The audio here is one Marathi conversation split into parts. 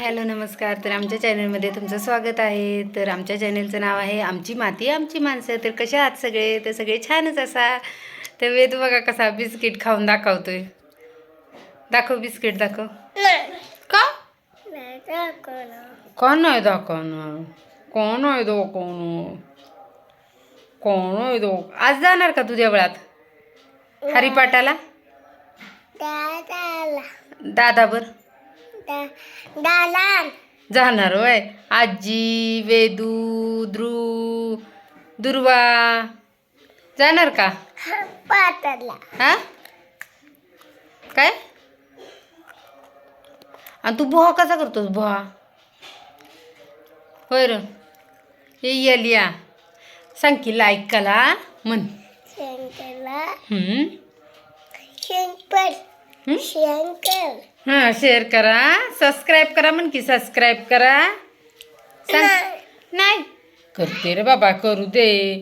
हॅलो नमस्कार. तर आमच्या चॅनलमध्ये तुमचं स्वागत आहे. तर आमच्या चॅनलचं नाव आहे आमची माती आमची माणसं. तर कशा आहात सगळे? तर सगळे छानच असा. तर वेद बघा कसा बिस्किट खाऊन दाखवतोय. दाखव बिस्किट दाखव. का? कोण नाही दाखवणार कोण? आहे दाखवणार कोण? आहे दो आज जाणार का तुझ्या वेळात? हरिपाठाला? दादा बर जाणार होय. आजी वेदू ध्रुव दुर्वा. जाणार का? हा? काय? आणि तू बोहा कसा करतोस बोहा होय र. हे येलिया सांग की लाईक कला म्हण हम्म. हम्म? हा शेअर करा. सबस्क्राईब करा म्हण की सबस्क्राईब करा. सांग नाही. करते रे बाबा करू दे.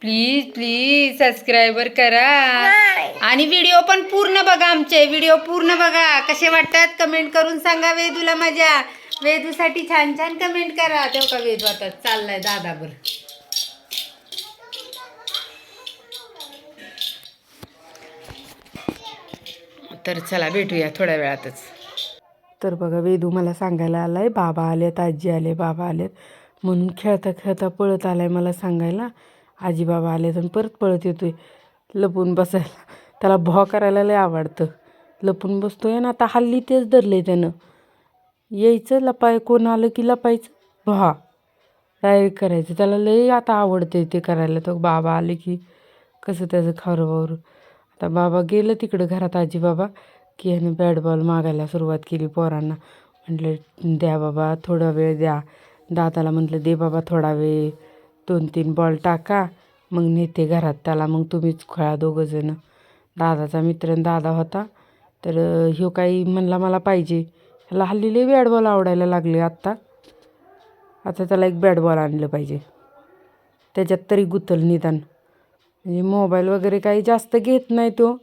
प्लीज प्लीज सबस्क्राईबर करा. आणि व्हिडिओ पण पूर्ण बघा आमचे. व्हिडिओ पूर्ण बघा. कसे वाटतात? कमेंट करून सांगा वेदूला माझ्या. वेदूसाठी छान छान कमेंट करा. तेव्हा का वेदू आता? चाललाय दादा तर चला भेटूया थोड्या वेळातच. तर बघा वेदू मला सांगायला आलाय बाबा आलेत आजी आले बाबा आलेत. म्हणून खेळता खेळता पळत आलाय मला सांगायला. आजी बाबा आलेत आणि परत पळत येतोय लपून बसायला. त्याला भॉ करायला लय आवडतं. लपून बसतोय ना आता हल्ली तेच धरले त्यानं. यायचं लपाय कोण आलं की लपायचं? भॉ. डायरेक्ट करायचं. त्याला लय आता आवडते ते करायला. तर बाबा आले की कसं त्याचं खारवावर आता बाबा गेलं तिकडं घरात आजी बाबा की ह्याने बॅट बॉल मागायला सुरुवात केली पोरांना. म्हटलं द्या बाबा थोडा वेळ द्या. दादाला म्हटलं दे बाबा थोडा वेळ दोन तीन बॉल टाका मग नेते घरात त्याला मग तुम्हीच खेळा दोघंजणं दादाचा मित्र दादा होता तर ह्यो काही म्हणला मला पाहिजे. ह्याला हल्ली लई बॅट बॉल आवडायला लागले आत्ता. आता त्याला एक बॅट बॉल आणलं पाहिजे. त्याच्यात तरी गुतल निदान. म्हणजे मोबाईल वगैरे काही जास्त घेत नाही तो.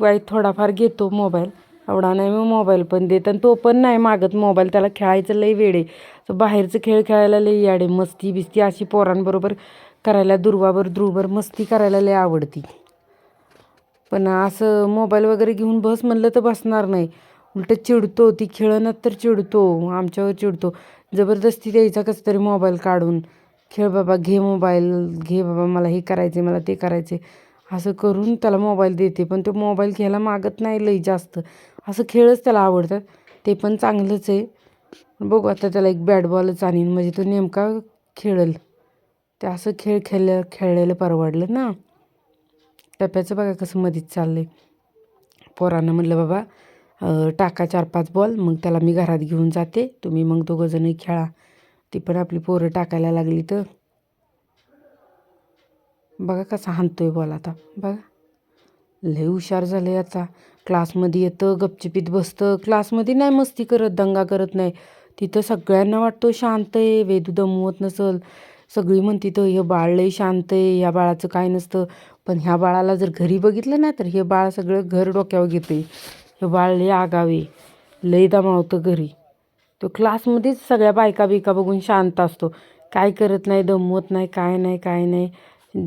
काही थोडाफार घेतो मोबाईल. एवढा नाही मग मोबाईल पण देत आणि तो पण नाही मागत मोबाईल. त्याला खेळायचं लई वेळ आहे. बाहेरचं खेळ खेळायला लई याडे मस्ती बिस्ती अशी पोरांबरोबर करायला दुर्वाबर ध्रुवर मस्ती करायला लई आवडती. पण असं मोबाईल वगैरे घेऊन बस म्हणलं तर बसणार नाही. उलटं चिडतो. ती खेळणं तर चिडतो. आमच्यावर चिडतो. जबरदस्ती द्यायचा कसं तरी मोबाईल काढून. खेळ बाबा घे मोबाईल घे बाबा मला हे करायचे मला ते करायचे असं करून त्याला मोबाईल देते पण तो मोबाईल घ्यायला मागत नाही लई जास्त. असं खेळच त्याला आवडतात. ते पण चांगलंच आहे. बघू आता त्याला एक बॅट बॉलच आणीन. म्हणजे तो नेमका खेळेल. ते असं खेळ खेळल्या खेळलेलं परवडलं ना. टप्प्याचं बघा कसं मधीच चाललं आहे पोरांना म्हटलं बाबा टाका चार पाच बॉल मग त्याला मी घरात घेऊन जाते. तुम्ही मग दोघंजणही खेळा. ती पण आपली पोरं टाकायला लागली तर. बघा कसा हाणतोय बॉल आता. बघा. लय हुशार झालं आता. क्लासमध्ये येतं गपचिपीत बसतं. क्लासमध्ये नाही मस्ती करत दंगा करत नाही. तिथं सगळ्यांना वाटतो शांत आहे वेदू दमवत नसल. सगळी म्हणती तर हे बाळ लय शांत आहे ह्या बाळाचं काय नसतं. पण ह्या बाळाला जर घरी बघितलं ना तर हे बाळ सगळं घर डोक्यावर घेते हे बाळ लय आगावे लय दमावतं घरी. तो क्लासमध्येच सगळ्या बायका बिका बघून शांत असतो. काय करत नाही दमवत नाही काय नाही काय नाही.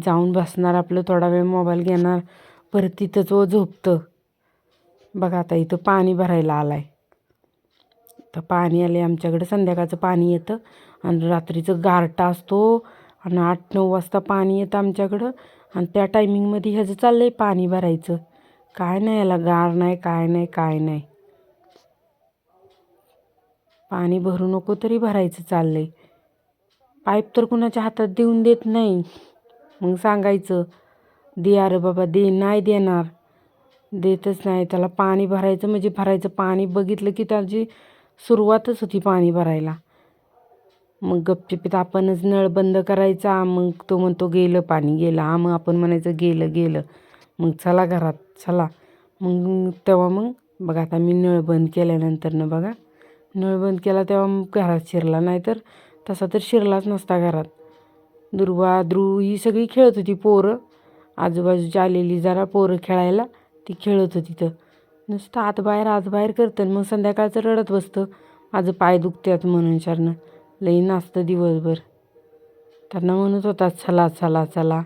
जाऊन बसणार आपलं थोडा वेळ मोबाईल घेणार. परत तिथंच व झोपतं. बघा आता इथं पाणी भरायला आलं आहे तर पाणी आले आमच्याकडे संध्याकाळचं पाणी येतं. आणि रात्रीचं गारटा असतो. आणि आठ नऊ वाजता पाणी येतं आमच्याकडं. आणि त्या टायमिंगमध्ये ह्याचं चाललं आहे पाणी भरायचं. काय नाही याला गार नाही काय नाही काय नाही. पाणी भरू नको तरी भरायचं चाललंय. पाईप तर कुणाच्या हातात देऊन देत नाही. मग सांगायचं दे अरे बाबा दे नाही देणार. देतच नाही. त्याला पाणी भरायचं म्हणजे भरायचं पाणी. बघितलं की त्याची सुरुवातच होती पाणी भरायला. मग गपचिपीत आपणच नळ बंद करायचा. मग तो म्हणतो गेलं पाणी गेलं. हा मग आपण म्हणायचं गेलं गेलं. मग चला घरात चला. मग तेव्हा मग बघा आता मी नळ बंद केल्यानंतरनं बघा. नळ बंद केला तेव्हा घरात शिरला. नाही तर तसा तर शिरलाच नसता घरात. दुर्वा ध्रुव ही सगळी खेळत होती पोरं. आजूबाजूची आलेली जरा पोरं खेळायला ती खेळत होती तर. नुसतं आत बाहेर आत बाहेर करतं आणि मग संध्याकाळचं रडत बसतं. माझं पाय दुखतात म्हणून शरणं. लई नाचतं दिवसभर. त्यांना म्हणत होता चला चला चला.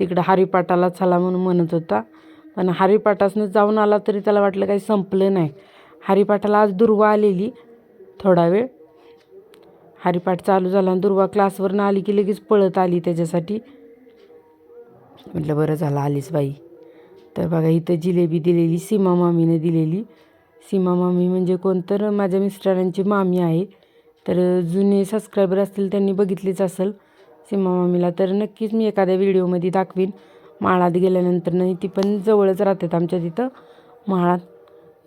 तिकडं हरिपाटाला चला म्हणून म्हणत होता. पण हरिपाटासनं जाऊन आला तरी त्याला वाटलं काही संपलं नाही. हरिपाठाला आज दुर्वा आलेली. थोडा वेळ. हरिपाठ चालू झाला आणि दुर्वा क्लासवरनं आली की लगेच पळत आली त्याच्यासाठी. म्हटलं बरं झालं आलीच बाई. तर बघा इथं जिलेबी दिलेली सीमा मामीने दिलेली. सीमा मामी म्हणजे कोण? तर माझ्या मिस्टरांची मामी आहे. तर जुने सबस्क्रायबर असतील त्यांनी बघितलीच असेल सीमा मामीला. तर नक्कीच मी एखाद्या व्हिडिओमध्ये दाखवीन. माळात गेल्यानंतर नाही ती पण जवळच राहतात आमच्या तिथं. माळात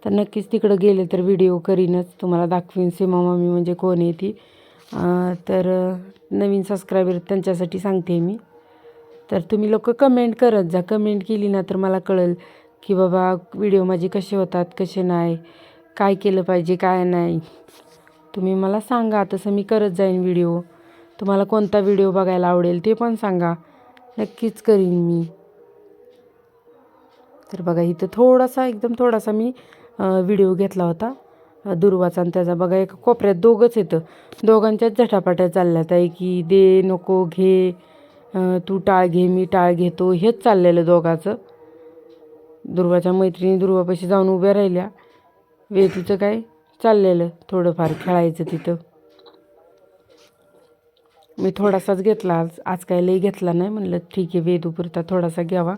तर नक्कीच तिकडं गेले तर व्हिडिओ करीनच. तुम्हाला दाखवीन सीमा मामी म्हणजे कोण आहे ती. तर नवीन सबस्क्रायबर त्यांच्यासाठी सांगते मी. तर तुम्ही लोक कमेंट करत जा. कमेंट केली ना तर मला कळेल की बाबा व्हिडिओ माझे कसे होतात कसे नाही काय केलं पाहिजे काय नाही. तुम्ही मला सांगा. तसं मी करत जाईन व्हिडिओ तुम्हाला कोणता व्हिडिओ बघायला आवडेल ते पण सांगा. नक्कीच करीन मी. तर बघा इथं थोडासा एकदम थोडासा मी व्हिडिओ घेतला होता. दुर्वाचा आणि त्याचा. बघा एका कोपऱ्यात दोघंच येतं. दोघांच्याच झटापाट्या चालल्यात आहे की दे नको घे तू टाळ घे मी टाळ घेतो. हेच चाललेलं दोघाचं. दुर्वाच्या मैत्रिणी दुर्वापाशी जाऊन उभ्या राहिल्या. वेदूचं काय चाललेलं? थोडंफार खेळायचं तिथं. मी थोडासाच घेतला. आज आज काय लई घेतला नाही. म्हणलं ठीक आहे वेदूपुरता थोडासा घ्यावा.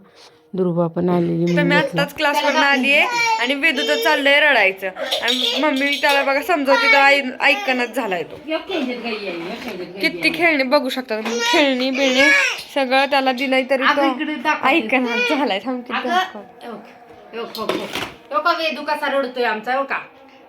दुर्वा पण आलेली तर मी आत्ताच क्लासवर आली आहे आणि वेदूचं चाललंय रडायचं. आणि मम्मी त्याला बघा समजवते तर ऐकणच झालाय तो. किती खेळणी बघू शकता तुम्ही. खेळणी बिळणी सगळं त्याला दिलंय तरी तो ऐकणच झालाय. का वेदू कसा रडतोय आमचा हो का?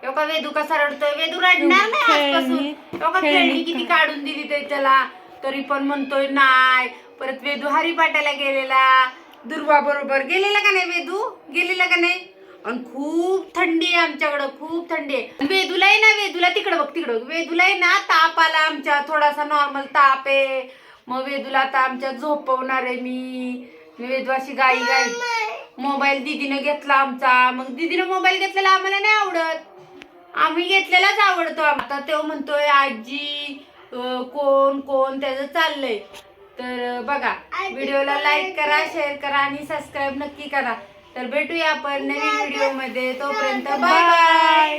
हो का वेदू कसा रडतोय? वेदू रडणार नाही खेळणी किती काढून दिली ते त्याला? तरी पण म्हणतोय नाही. परत वेदू हरिपाटाला गेलेला. दुर्वा बरोबर गेलेला का नाही वेदू? गेलेला का नाही? आणि खूप थंडी आहे आमच्याकडं खूप थंडी आहे. वेदूला आहे ना वेदूला तिकडं बघ तिकडं वेदूला आहे ना ताप आला आमच्या थोडासा नॉर्मल ताप आहे. मग वेदूला आता आमच्या झोपवणार आहे मी. वेदू अशी गाई गाई. मोबाईल दिदीनं घेतला आमचा. मग दिदीनं मोबाईल घेतलेला आम्हाला नाही आवडत. आम्ही घेतलेलाच आवडतो. आता तो म्हणतोय आजी कोण कोण त्याचं चाललंय? तर बघा व्हिडिओला लाईक करा शेअर करा आणि सबस्क्राईब नक्की करा. तर भेटूया आपण नवीन व्हिडिओमध्ये तोपर्यंत बाय बाय.